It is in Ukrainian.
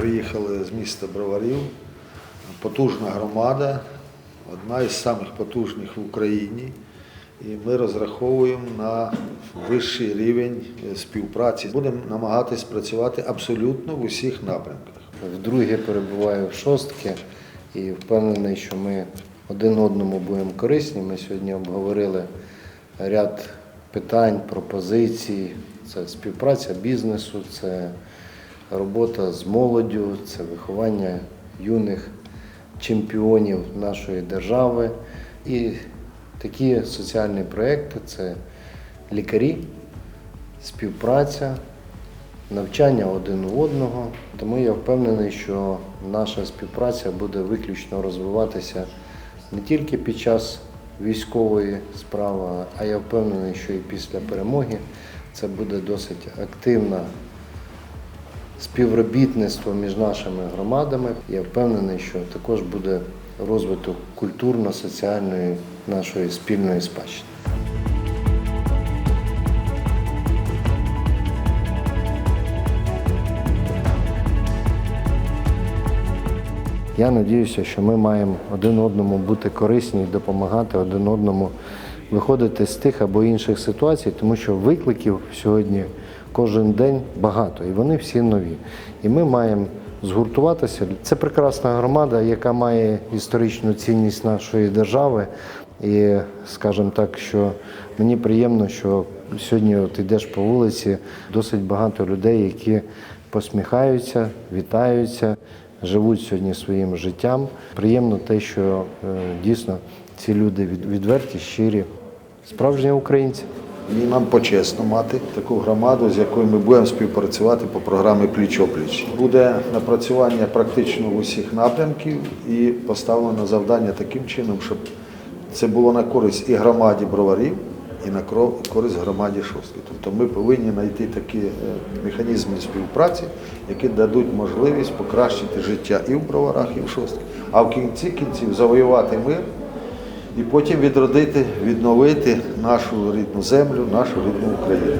приїхали з міста Броварів. Потужна громада, одна із самих потужних в Україні. І ми розраховуємо на вищий рівень співпраці. Будемо намагатись працювати абсолютно в усіх напрямках. Вдруге перебуваю в шостки і впевнений, що ми один одному будемо корисні. Ми сьогодні обговорили ряд питань, пропозицій. Це співпраця бізнесу, це робота з молоддю, це виховання юних чемпіонів нашої держави. І такі соціальні проекти це лікарі, співпраця, навчання один у одного. Тому я впевнений, що наша співпраця буде виключно розвиватися не тільки під час військової справи, а я впевнений, що і після перемоги це буде досить активна співробітництво між нашими громадами. Я впевнений, що також буде розвиток культурно-соціальної нашої спільної спадщини. Я надіюся, що ми маємо один одному бути корисні і допомагати один одному виходити з тих або інших ситуацій, тому що викликів сьогодні кожен день багато, і вони всі нові. І ми маємо згуртуватися. Це прекрасна громада, яка має історичну цінність нашої держави. І скажімо так, що мені приємно, що сьогодні от йдеш по вулиці, досить багато людей, які посміхаються, вітаються, живуть сьогодні своїм життям. Приємно те, що е, дійсно ці люди від- відверті, щирі, справжні українці. І нам почесно мати таку громаду, з якою ми будемо співпрацювати по програмі Пліч-опліч. Буде напрацювання практично в усіх напрямків і поставлено завдання таким чином, щоб це було на користь і громаді броварів, і на користь громаді Шостки. Тобто ми повинні знайти такі е, механізми співпраці, які дадуть можливість покращити життя і в броварах, і в Шостки. А в кінці кінців завоювати мир і потім відродити, відновити нашу рідну землю, нашу рідну Україну.